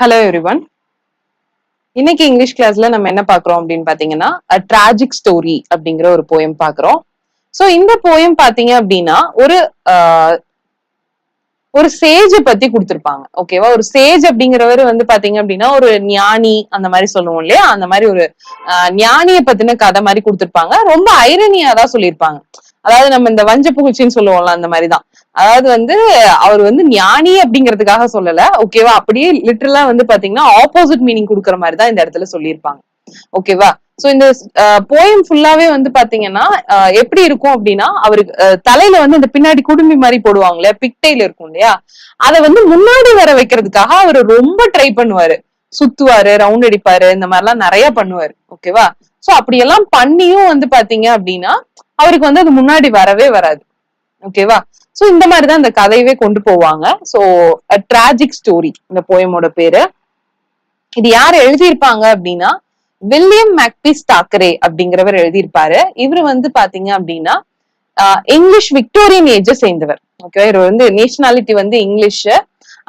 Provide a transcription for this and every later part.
Hello everyone இன்னைக்கு English கிளாஸ்ல நம்ம என்ன பாக்குறோம் அப்படின்னு பாத்தீங்கன்னா ட்ராஜிக் ஸ்டோரி அப்படிங்கிற ஒரு போயம் பாக்குறோம் சோ இந்த போயம் பாத்தீங்க அப்படின்னா ஒரு ஆஹ், ஒரு சேஜ பத்தி கொடுத்திருப்பாங்க. ஓகேவா ஒரு சேஜ் அப்படிங்கிறவர் வந்து பாத்தீங்க அப்படின்னா ஒரு ஞானி அந்த மாதிரி சொல்லுவோம் இல்லையா? அந்த மாதிரி ஒரு ஞானிய பத்தின கதை மாதிரி கொடுத்திருப்பாங்க. ரொம்ப ஐரனியா தான் சொல்லியிருப்பாங்க. அதாவது நம்ம இந்த வஞ்ச புகழ்ச்சின்னு சொல்லுவோம்ல அந்த மாதிரிதான். அதாவது வந்து அவர் வந்து ஞானி அப்படிங்கிறதுக்காக சொல்லல. ஓகேவா அப்படியே லிட்டரலா வந்து பாத்தீங்கன்னா ஆப்போசிட் மீனிங் கொடுக்குற மாதிரி தான் இந்த இடத்துல சொல்லியிருப்பாங்க. ஓகேவா சோ இந்த போயம் ஃபுல்லாவே வந்து பாத்தீங்கன்னா எப்படி இருக்கும் அப்படின்னா அவருக்கு தலையில வந்து இந்த பின்னாடி குடுமி மாதிரி போடுவாங்களே பிக்டைல இருக்கும் இல்லையா? அத வந்து முன்னாடி வர வைக்கிறதுக்காக அவர் ரொம்ப ட்ரை பண்ணுவாரு. சுத்துவாரு ரவுண்ட் அடிப்பாரு இந்த மாதிரி எல்லாம் நிறைய பண்ணுவாரு. ஓகேவா சோ அப்படியெல்லாம் பண்ணியும் வந்து பாத்தீங்க அப்படின்னா அவருக்கு வந்து அது முன்னாடி வரவே வராது. ஓகேவா சோ இந்த மாதிரிதான் இந்த கதையவே கொண்டு போவாங்க. சோ ட்ராஜிக் ஸ்டோரி இந்த போயமோட பேரு. இது யார் எழுதியிருப்பாங்க அப்படின்னா வில்லியம் மேக்பிஸ் தாக்கரே அப்படிங்கிறவர் எழுதியிருப்பாரு. இவர் வந்து பாத்தீங்க அப்படின்னா இங்கிலீஷ் விக்டோரியன் ஏஜ சேர்ந்தவர். ஓகேவா இவர் வந்து நேஷனாலிட்டி வந்து இங்கிலீஷ்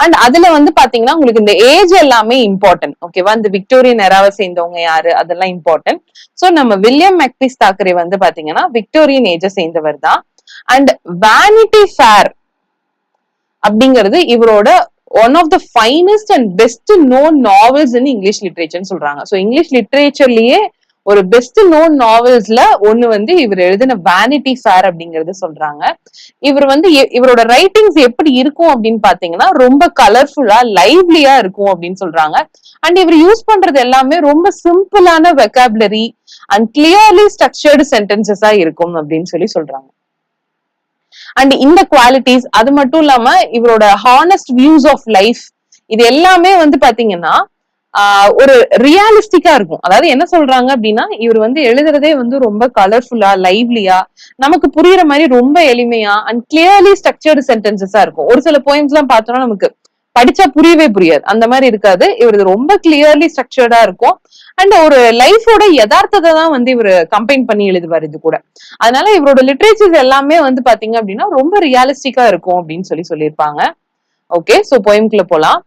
அண்ட் அதுல வந்து பாத்தீங்கன்னா உங்களுக்கு இந்த ஏஜ் எல்லாமே இம்பார்ட்டன்ட் ஓகேவா இந்த விக்டோரியன் எராவை சேர்ந்தவங்க யாரு? அதெல்லாம் இம்பார்ட்டன்ட் சோ நம்ம வில்லியம் மேக்பிஸ் தாக்கரே வந்து பாத்தீங்கன்னா விக்டோரியன் ஏஜ சேர்ந்தவர் தான். அண்ட் வேனிட்டி ஃபேர் அப்படிங்கிறது இவரோட one of the finest and best known novels in English லிட்ரேச்சர்னு சொல்றாங்க. ஸோ இங்கிலீஷ் லிட்ரேச்சர்லயே ஒரு பெஸ்ட் நோன் நாவல்ஸ்ல ஒண்ணு வந்து இவர் எழுதின வேனிட்டி ஃபேர் அப்படிங்கறது சொல்றாங்க. இவர் வந்து இவரோட ரைட்டிங்ஸ் எப்படி இருக்கும் அப்படின்னு பாத்தீங்கன்னா ரொம்ப கலர்ஃபுல்லா லைவ்லியா இருக்கும் அப்படின்னு சொல்றாங்க. அண்ட் இவர் யூஸ் பண்றது எல்லாமே ரொம்ப சிம்பிளான வெக்காபுலரி அண்ட் கிளியர்லி ஸ்ட்ரக்சர்டு சென்டென்சஸா இருக்கும் அப்படின்னு சொல்லி சொல்றாங்க. அண்ட் இந்த குவாலிட்டிஸ் அது மட்டும் இல்லாம இவரோட ஹானஸ்ட் வியூஸ் ஆஃப் லைஃப் இது எல்லாமே வந்து பாத்தீங்கன்னா ஆஹ் ஒரு ரியாலிஸ்டிக்கா இருக்கும். அதாவது என்ன சொல்றாங்க அப்படின்னா இவர் வந்து எழுதுறதே வந்து ரொம்ப கலர்ஃபுல்லா லைவ்லியா நமக்கு புரியுற மாதிரி ரொம்ப எளிமையா அண்ட் கிளியர்லி ஸ்ட்ரக்சர்டு சென்டென்சஸா இருக்கும். ஒரு சில போயம்ஸ் எல்லாம் பார்த்தோம்னா நமக்கு படிச்சா புரியவே புரியாது. அந்த மாதிரி இருக்காது. இவரது ரொம்ப கிளியர்லி ஸ்ட்ரக்சர்டா இருக்கும். அண்ட் ஒரு லைஃபோட யதார்த்தத்தை தான் வந்து இவர் கம்பைன் பண்ணி எழுதுவார் இது கூட. அதனால இவரோட லிட்ரேச்சர்ஸ் எல்லாமே வந்து பாத்தீங்க அப்படின்னா ரொம்ப ரியாலிஸ்டிக்கா இருக்கும் அப்படின்னு சொல்லி சொல்லியிருப்பாங்க. ஓகே சோ போயம்குள்ள போலாம்.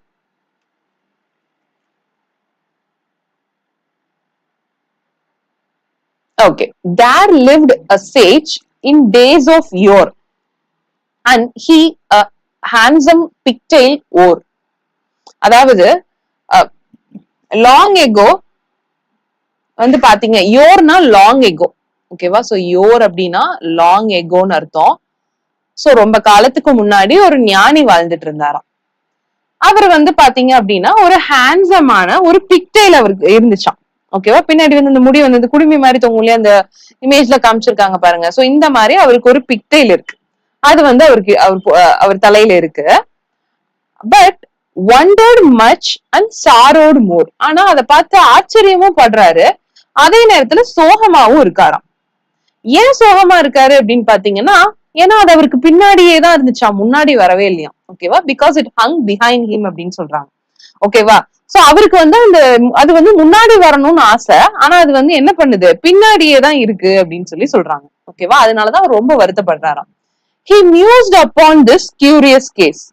Okay there lived a sage in days of yore and he handsome pigtail or அதாவது லாங் எகோ வந்து பாத்தீங்க யோர்னா லாங் எகோ ஓகேவா சோ யோர் அப்படின்னா லாங் எகோன்னு அர்த்தம். சோ ரொம்ப காலத்துக்கு முன்னாடி ஒரு ஞானி வாழ்ந்துட்டு இருந்தாராம். அவர் வந்து பாத்தீங்க அப்படின்னா ஒரு ஹேண்ட்ஸமான ஒரு பிக்டைல் அவருக்கு இருந்துச்சான் ஓகேவா பின்னாடி வந்து இந்த முடி வந்து இந்த குடுமி மாதிரி தொங்கும் அந்த இமேஜ்ல காமிச்சிருக்காங்க பாருங்க. சோ இந்த மாதிரி அவருக்கு ஒரு பிக்டைல் இருக்கு. அது வந்து அவருக்கு அவர் அவர் தலையில இருக்கு. But wonder much and sorrowed more ஆனா அதை பார்த்து ஆச்சரியமும் படுறாரு. அதே நேரத்துல சோகமாவும் இருக்காராம். ஏன் சோகமா இருக்காரு அப்படின்னு பாத்தீங்கன்னா ஏன்னா அது அவருக்கு பின்னாடியே தான் இருந்துச்சா? முன்னாடி வரவே இல்லையா ஓகேவா because it hung behind him அப்படின்னு சொல்றாங்க. ஓகேவா சோ அவருக்கு வந்து அந்த அது வந்து முன்னாடி வரணும்னு ஆசை. ஆனா அது வந்து என்ன பண்ணுது? பின்னாடியே தான் இருக்கு அப்படின்னு சொல்லி சொல்றாங்க. ஓகேவா அதனாலதான் அவர் ரொம்ப வருத்தப்படுறாராம். He mused upon this curious case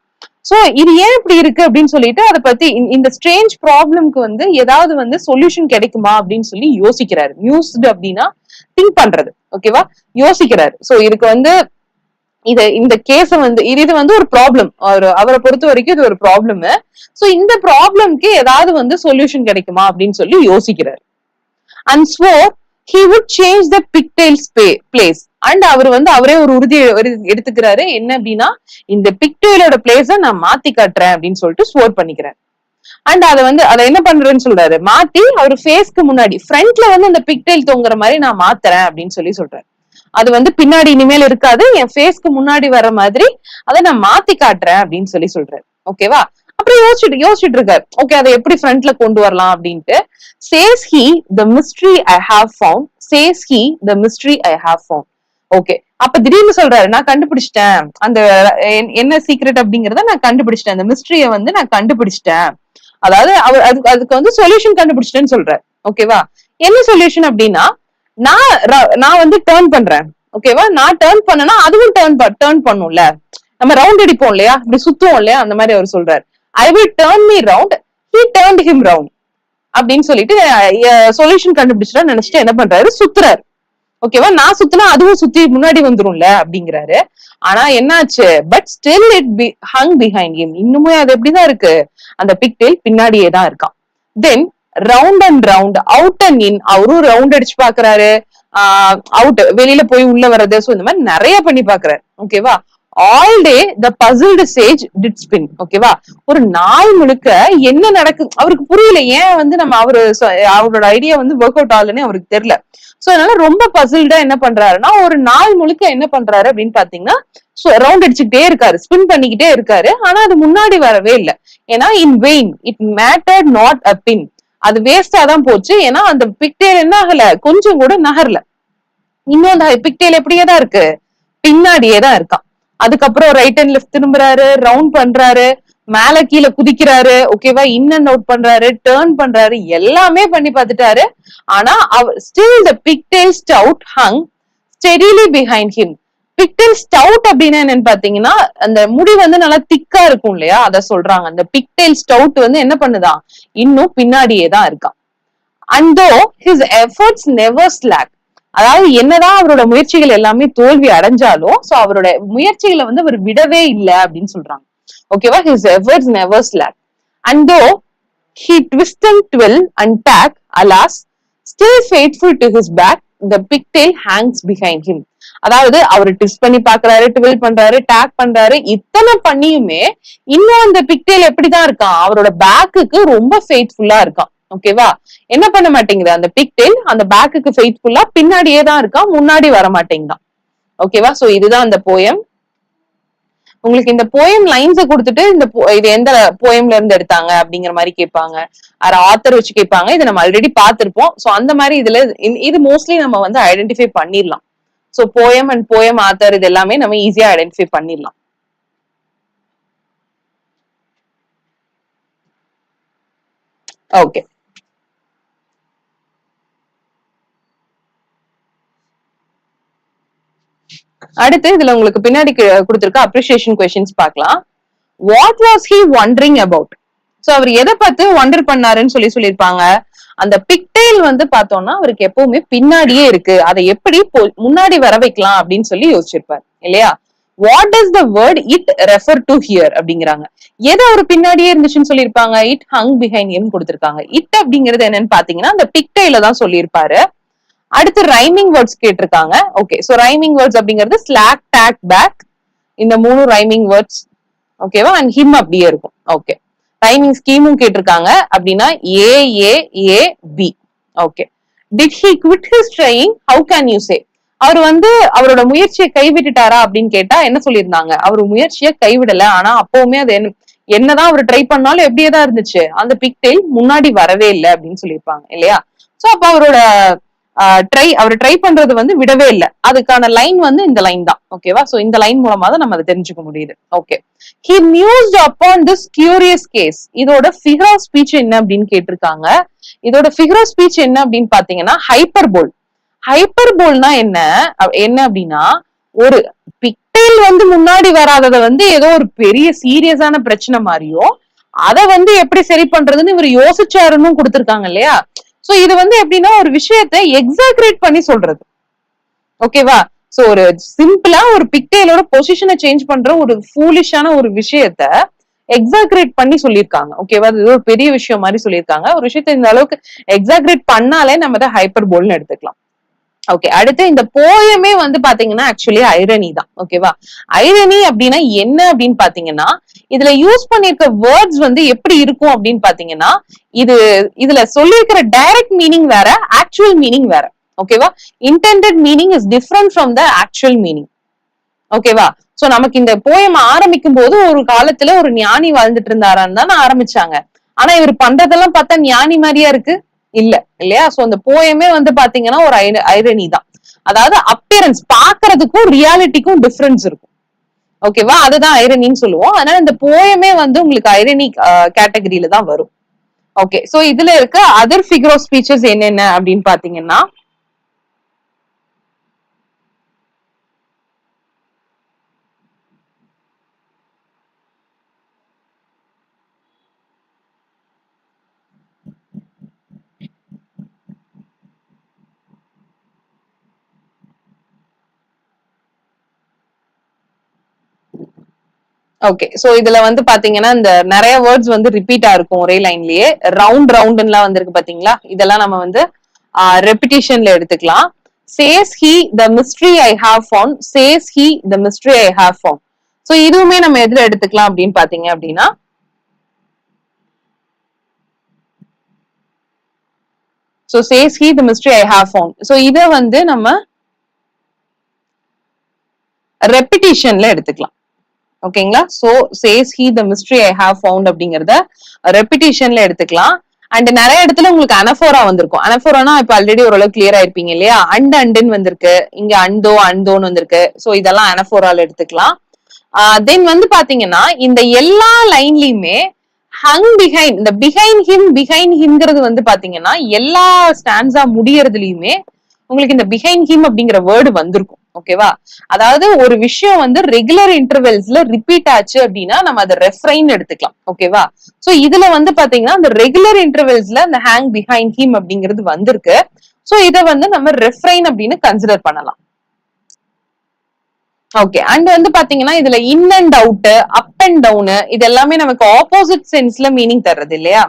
so இது ஏன் இப்படி இருக்கு அப்படின்னு சொல்லிட்டு அதை பத்தி இந்த- ஸ்ட்ரேஞ்ச் ப்ராப்ளம்க்கு வந்து ஏதாவது வந்து சொல்யூஷன் கிடைக்குமா அப்படின்னு சொல்லி யோசிக்கிறாரு. மியூஸ்டு அப்படின்னா திங்க் பண்றது. ஓகேவா யோசிக்கிறாரு. சோ இதுக்கு வந்து இது இந்த கேஸ வந்து இது இது வந்து ஒரு ப்ராப்ளம் அவரை பொறுத்த வரைக்கும் இது ஒரு ப்ராப்ளம் சோ இந்த ப்ராப்ளம்க்கு ஏதாவது வந்து சொல்யூஷன் கிடைக்குமா அப்படின்னு சொல்லி யோசிக்கிறாரு. And swore he would change the pigtail's place and அவர் வந்து அவரே ஒரு உறுதி எடுத்துக்கிறாரு. என்ன அப்படின்னா இந்த பிக்டெயிலோட பிளேஸ நான் மாத்தி காட்டுறேன் அப்படின்னு சொல்லிட்டு ஸ்வோர் பண்ணிக்கிறேன் அண்ட் அதை வந்து அதை என்ன பண்றேன்னு சொல்றாரு? மாத்தி அவர் ஃபேஸ்க்கு முன்னாடி ஃப்ரண்ட்ல வந்து அந்த பிக்டெயில் தொங்குற மாதிரி நான் மாத்துறேன் அப்படின்னு சொல்லி சொல்றாரு. அது வந்து பின்னாடி இனிமேல் இருக்காது. என் ஃபேஸ்க்கு முன்னாடி வர மாதிரி அதை நான் மாத்தி காட்டுறேன் அப்படின்னு சொல்லி சொல்றேன் ஓகேவா அப்புறம் யோசிச்சுட்டு யோசிச்சுட்டு இருக்காரு. ஓகே அதை எப்படி ஃப்ரண்ட்ல கொண்டு வரலாம் அப்படின்ட்டு. Says he the mystery I have found says he the mystery I have found okay அப்ப திடீர்னு சொல்றாரு நான் கண்டுபிடிச்சிட்டேன். அந்த என்ன சீக்ரெட் அப்படிங்கறத நான் கண்டுபிடிச்சிட்டேன். அந்த மிஸ்ட்ரிய வந்து நான் கண்டுபிடிச்சிட்டேன். அதாவது அவர் அதுக்கு அதுக்கு வந்து சொல்யூஷன் கண்டுபிடிச்சிட்டேன்னு சொல்றாரு. ஓகேவா என்ன சொல்யூஷன் அப்படின்னா நான் நான் வந்து டேர்ன் பண்றேன். ஓகேவா நான் டேர்ன் பண்ணனா அதுவும் டேர்ன் டேர்ன் பண்ணும்ல. நம்ம ரவுண்ட் அடிப்போம் இல்லையா? இப்படி சுத்துவோம் இல்லையா? அந்த மாதிரி அவர் சொல்றாரு. I will turn me round he turned him round அப்படின்னு சொல்லிட்டு சொல்யூஷன் கண்டுபிடிச்சிட்டா நினைச்சிட்டு என்ன பண்றாரு? சுத்துறாரு. ஓகேவா நான் சுத்தினா அதுவும் சுத்தி முன்னாடி வந்துரும்ல? அப்படிங்கிறாரு. ஆனா என்னாச்சு? But still it be hung behind him இன்னுமே அது எப்படிதான் இருக்கு? அந்த பிக் டெயில் பின்னாடியே தான் இருக்கான். Then round and round out and in அவரும் ரவுண்ட் அடிச்சு பாக்குறாரு. அவுட் வெளியில போய் உள்ள வர்றது. சோ இந்த மாதிரி நிறைய பண்ணி பாக்குறாரு. ஓகேவா all day the puzzled sage did spin ஓகேவா ஒரு நாள் முழுக்க என்ன நடக்கு அவருக்கு புரியல. ஏன் வந்து நம்ம அவரு அவரோட ஐடியா வந்து ஒர்க் அவுட் ஆகலன்னு அவருக்கு தெரியல. சோ அதனால ரொம்ப பசில்டா என்ன பண்றாருன்னா ஒரு நாள் முழுக்க என்ன பண்றாரு அப்படின்னு பாத்தீங்கன்னா ரவுண்ட் அடிச்சுக்கிட்டே இருக்காரு. ஸ்பின் பண்ணிக்கிட்டே இருக்காரு. ஆனா அது முன்னாடி வரவே இல்லை. ஏன்னா in vain it matter not a pin அது வேஸ்டா தான் போச்சு. ஏன்னா அந்த பிக்டேல் என்ன ஆகல? கொஞ்சம் கூட நகரல. இன்னும் அந்த பிக்டேல் எப்படியே தான் இருக்கு. பின்னாடியே தான் இருக்கான். அதுக்கப்புறம் ரைட் அண்ட் லெஃப்ட் திரும்புறாரு ரவுண்ட் பண்றாரு மேல கீழே குதிக்கிறாரு ஓகேவா இன் அண்ட் அவுட் பண்றாரு டேர்ன் பண்றாரு எல்லாமே பண்ணி பார்த்துட்டாரு. ஆனா அவர் still the pigtail stout hung steadily behind him pigtail stout அப்படின்னா என்னன்னு பாத்தீங்கன்னா அந்த முடி வந்து நல்லா திக்கா இருக்கும் இல்லையா? அத சொல்றாங்க. அந்த பிக்டெயில் ஸ்டவுட் வந்து என்ன பண்ணுதான் இன்னும் பின்னாடியே தான் இருக்கான் அண்ட் தோ ஹிஸ் எஃபர்ட்ஸ் நெவர் ஸ்லாக் அதாவது என்னதான் அவரோட முயற்சிகள் எல்லாமே தோல்வி அடைஞ்சாலும் சோ அவரோட முயற்சிகளை வந்து அவர் விடவே இல்லை அப்படின்னு சொல்றாங்க. ஓகேவா his efforts never slack and though he twist and twirl and tack alas still faithful to his back the pigtail hangs behind him அதாவது அவர் டிஸ் பண்ணி பாக்குறாரு ட்வெல் பண்றாரு டேக் பண்றாரு இத்தனை பண்ணியுமே இன்னும் அந்த பிக்டேல் எப்படிதான் இருக்கான்? அவரோட பேக்குக்கு ரொம்ப ஃபெய்த்ஃபுல்லா இருக்கான். ஓகேவா என்ன பண்ண மாட்டேங்குது? அந்த பிக்டெயில் அந்த பேக்குக்கு ஃபெய்த்ஃபுல்லா பின்னாடியே தான் இருக்கான் முன்னாடி வர மாட்டேங்குதான். ஓகேவா சோ இதுதான் அந்த போயம் உங்களுக்கு இந்த போயம் லைன்ஸ கொடுத்துட்டு இந்த இது எந்த போயம்ல இருந்து எடுத்தாங்க அப்படிங்கிற மாதிரி கேட்பாங்க. அது ஆத்தர் வச்சு கேட்பாங்க. இதை நம்ம ஆல்ரெடி பார்த்திருப்போம். சோ அந்த மாதிரி இதுல இது மோஸ்ட்லி நம்ம வந்து ஐடென்டிஃபை பண்ணிடலாம். So poem and poem author இது எல்லாமே நம்ம ஈஸியா ஐடென்டிஃபை பண்ணிடலாம். ஓகே அடுத்து இதுல உங்களுக்கு பின்னாடி கொடுத்துருக்க கொடுத்திருக்க அப்ரிசியேஷன் கொஸ்டின்ஸ் பார்க்கலாம். What was he wondering about so அவர் எதை பார்த்து வண்டர் பண்ணாருன்னு சொல்லி சொல்லியிருப்பாங்க. அந்த பிக்டெயில் வந்து பார்த்தோம்னா அவருக்கு எப்பவுமே பின்னாடியே இருக்கு. அதை எப்படி முன்னாடி வர வைக்கலாம் அப்படின்னு சொல்லி யோசிச்சிருப்பார். இல்லையா? What does the word it refer to here அப்படிங்கிறாங்க. எது அவர் பின்னாடியே இருந்துச்சுன்னு சொல்லியிருப்பாங்க? இட் ஹங் பிஹைண்ட் எம் கொடுத்துருக்காங்க. இட் அப்படிங்கிறது என்னன்னு பாத்தீங்கன்னா அந்த பிக்டைல தான் சொல்லியிருப்பாரு. அடுத்து ரைமிங் வேர்ட்ஸ் கேட்டிருக்காங்க. ஓகே சோ ரைமிங் வேர்ட்ஸ் அப்படிங்கிறது ஸ்லாக் டேக் பேக் இந்த மூணு ரைமிங் வேர்ட்ஸ் ஓகேவா அண்ட் ஹிம் அப்படியே இருக்கும். ஓகே டைமிங் ஸ்கீமும் கேட்டிருக்காங்க. அப்படின்னா A A B okay did he quit his trying how can you say அவர் வந்து அவரோட முயற்சியை கைவிட்டுட்டாரா அப்படின்னு கேட்டா என்ன சொல்லியிருந்தாங்க? அவர் முயற்சியை கைவிடல. ஆனா அப்பவுமே அது என்ன என்னதான் அவர் ட்ரை பண்ணாலும் எப்படியே தான் இருந்துச்சு. அந்த பிக்டெயில் முன்னாடி வரவே இல்லை அப்படின்னு சொல்லியிருப்பாங்க இல்லையா? சோ அப்ப அவரோட ட்ரை அவர் ட்ரை பண்றது வந்து விடவே இல்லை. அதுக்கான லைன் வந்து இந்த லைன் தான். ஓகேவா சோ இந்த லைன் மூலமா தான் நம்ம அதை தெரிஞ்சுக்க முடியுது. Okay he mused upon this curious case இதோட ஃபிகர் ஆஃப் ஸ்பீச் என்ன அப்படின்னு கேட்டிருக்காங்க. இதோட ஃபிகர் ஆஃப் ஸ்பீச் என்ன அப்படின்னு பாத்தீங்கன்னா ஹைப்பர்போல் ஹைப்பர்போல்னா என்ன? போல்னா என்ன அப்படின்னா ஒரு பிக்டைல் வந்து முன்னாடி வராததை வந்து ஏதோ ஒரு பெரிய சீரியஸான பிரச்சனை மாதிரியோ அத வந்து எப்படி சரி பண்றதுன்னு இவர் யோசிச்சாருன்னு கொடுத்திருக்காங்க இல்லையா? சோ இது வந்து எப்படின்னா ஒரு விஷயத்த எக்ஸாக்ரேட் பண்ணி சொல்றது. ஓகேவா சோ ஒரு சிம்பிளா ஒரு பிக்டேலோட பொசிஷனை சேஞ்ச் பண்ற ஒரு ஃபூலிஷான ஒரு விஷயத்த எக்ஸாக்ரேட் பண்ணி சொல்லியிருக்காங்க. ஓகேவா இது ஒரு பெரிய விஷயம் மாதிரி சொல்லியிருக்காங்க. ஒரு விஷயத்தை இந்த அளவுக்கு எக்ஸாக்ரேட் பண்ணாலே நம்ம அதை ஹைப்பர் போல்னு எடுத்துக்கலாம். ஓகே அடுத்து இந்த போயமே வந்து பாத்தீங்கன்னா ஆக்சுவலி ஐரணி தான். ஓகேவா ஐரணி அப்படின்னா என்ன அப்படின்னு பாத்தீங்கன்னா இதுல யூஸ் பண்ணிருக்க வேர்ட்ஸ் வந்து எப்படி இருக்கும் அப்படின்னு பாத்தீங்கன்னா இது இதுல சொல்லியிருக்கிற டைரக்ட் மீனிங் வேற ஆக்சுவல் மீனிங் வேற. ஓகேவா intended meaning is different from the actual meaning ஓகேவா சோ நமக்கு இந்த போயம் ஆரம்பிக்கும் போது ஒரு காலத்துல ஒரு ஞானி வாழ்ந்துட்டு இருந்தாரான்னு தான் ஆரம்பிச்சாங்க. ஆனா இவர் பண்றதெல்லாம் பார்த்தா ஞானி மாதிரியா இருக்கு. இல்ல இல்லையா? சோ அந்த போயமே வந்து பாத்தீங்கன்னா ஒரு ஐரணி தான். அதாவது அப்பியரன்ஸ் பாக்குறதுக்கும் ரியாலிட்டிக்கும் டிஃபரன்ஸ் இருக்கும். ஓகேவா அதுதான் ஐரனின்னு சொல்லுவோம். அதனால இந்த போயமே வந்து உங்களுக்கு ஐரணி கேட்டகரியில தான் வரும். ஓகே சோ இதுல இருக்க அதர் ஃபிகர் ஆஃப் ஸ்பீச்சஸ் என்னென்ன அப்படின்னு பாத்தீங்கன்னா ஓகே சோ இதுல வந்து பாத்தீங்கன்னா இந்த நிறைய வேர்ட்ஸ் வந்து ரிப்பீட்டா இருக்கும் ஒரே லைன்லயே ரவுண்ட் ரவுண்ட்லாம் வந்திருக்கு பாத்தீங்களா? இதெல்லாம் நம்ம வந்து ரெப்பிட்டேஷன்ல எடுத்துக்கலாம். Says he the mystery I have found says he the mystery I have found so இதுவுமே நம்ம எதுல எடுத்துக்கலாம் அப்படின்னு பாத்தீங்க அப்படின்னா so says he the mystery I have found so இத வந்து நம்ம ரெப்பிட்டிஷன்ல எடுத்துக்கலாம். ஓகேங்களா so says he the mystery I have found அப்படிங்கறத ரெப்பிட்டேஷன்ல எடுத்துக்கலாம். அண்ட் நிறைய இடத்துல உங்களுக்கு அனஃபோரா வந்திருக்கும். அனஃபோரானா இப்ப ஆல்ரெடி ஓரளவு கிளியர் ஆயிருப்பீங்க இல்லையா? அண்ட் அண்டுன்னு வந்திருக்கு. இங்க அண்டோ அண்டோன்னு வந்திருக்கு. சோ இதெல்லாம் அனஃபோரால எடுத்துக்கலாம். Uh, தென் வந்து பாத்தீங்கன்னா இந்த எல்லா லைன்லயுமே ஹங் பிஹைண்ட் இந்த பிஹைண்ட் ஹிம் பிஹைண்ட் ஹிம்ங்கிறது வந்து பாத்தீங்கன்னா எல்லா ஸ்டாண்ட்ஸா முடியறதுலயுமே உங்களுக்கு இந்த பிஹைண்ட் ஹிம் அப்படிங்கிற வேர்டு வந்திருக்கும். ஓகேவா அதாவது ஒரு விஷயம் வந்து ரெகுலர் இன்டர்வெல்ஸ்ல ரிப்பீட் ஆச்சு அப்படின்னா நம்ம அதை ரெஃப்ரைன் எடுத்துக்கலாம். ஓகேவா சோ இதுல வந்து பாத்தீங்கன்னா அந்த ரெகுலர் இன்டர்வெல்ஸ்ல அந்த ஹேங் பிஹைண்ட் ஹிம் அப்படிங்கிறது வந்திருக்கு. சோ இத வந்து நம்ம ரெஃப்ரைன் அப்படின்னு கன்சிடர் பண்ணலாம். ஓகே அண்ட் வந்து பாத்தீங்கன்னா இதுல in and out up and down இது எல்லாமே நமக்கு ஆப்போசிட் சென்ஸ்ல மீனிங் தர்றது இல்லையா?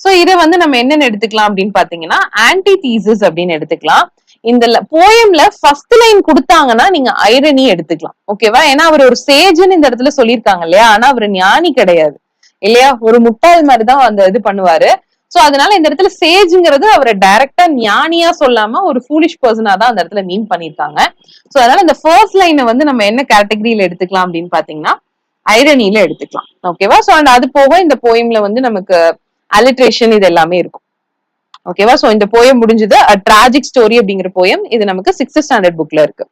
சோ இத வந்து நம்ம என்னென்ன எடுத்துக்கலாம் அப்படின்னு பாத்தீங்கன்னா ஆன்டி தீசஸ் அப்படின்னு எடுத்துக்கலாம். இந்த போயம்ல ஃபர்ஸ்ட் லைன் கொடுத்தாங்கன்னா நீங்க ஐரணி எடுத்துக்கலாம். ஓகேவா ஏன்னா அவர் ஒரு சேஜ்னு இந்த இடத்துல சொல்லியிருக்காங்க இல்லையா? ஆனா அவர் ஞானி கிடையாது. இல்லையா? ஒரு முட்டாள் மாதிரி தான் அந்த இது பண்ணுவாரு. சோ அதனால இந்த இடத்துல சேஜ்ங்கிறது அவரை டைரக்டா ஞானியா சொல்லாம ஒரு ஃபூலிஷ் பர்சனா தான் அந்த இடத்துல மீன் பண்ணிருக்காங்க சோ அதனால இந்த ஃபர்ஸ்ட் லைனை வந்து நம்ம என்ன கேட்டகரியில எடுத்துக்கலாம் அப்படின்னு பாத்தீங்கன்னா ஐரணியில எடுத்துக்கலாம். ஓகேவா சோ அண்ட் அது போக இந்த போயம்ல வந்து நமக்கு அலிட்ரேஷன் இது எல்லாமே இருக்கும். ஓகேவா சோ இந்த போயம் முடிஞ்சது. டிராஜிக் ஸ்டோரி அப்படிங்கிற போயம் இது நமக்கு சிக்ஸ்த் ஸ்டாண்டர்ட் புக்ல இருக்கு.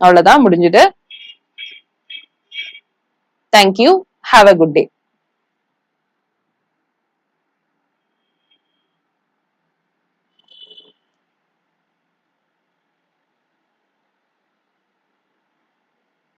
அவ்வளவுதான் முடிஞ்சது. Thank you have a good day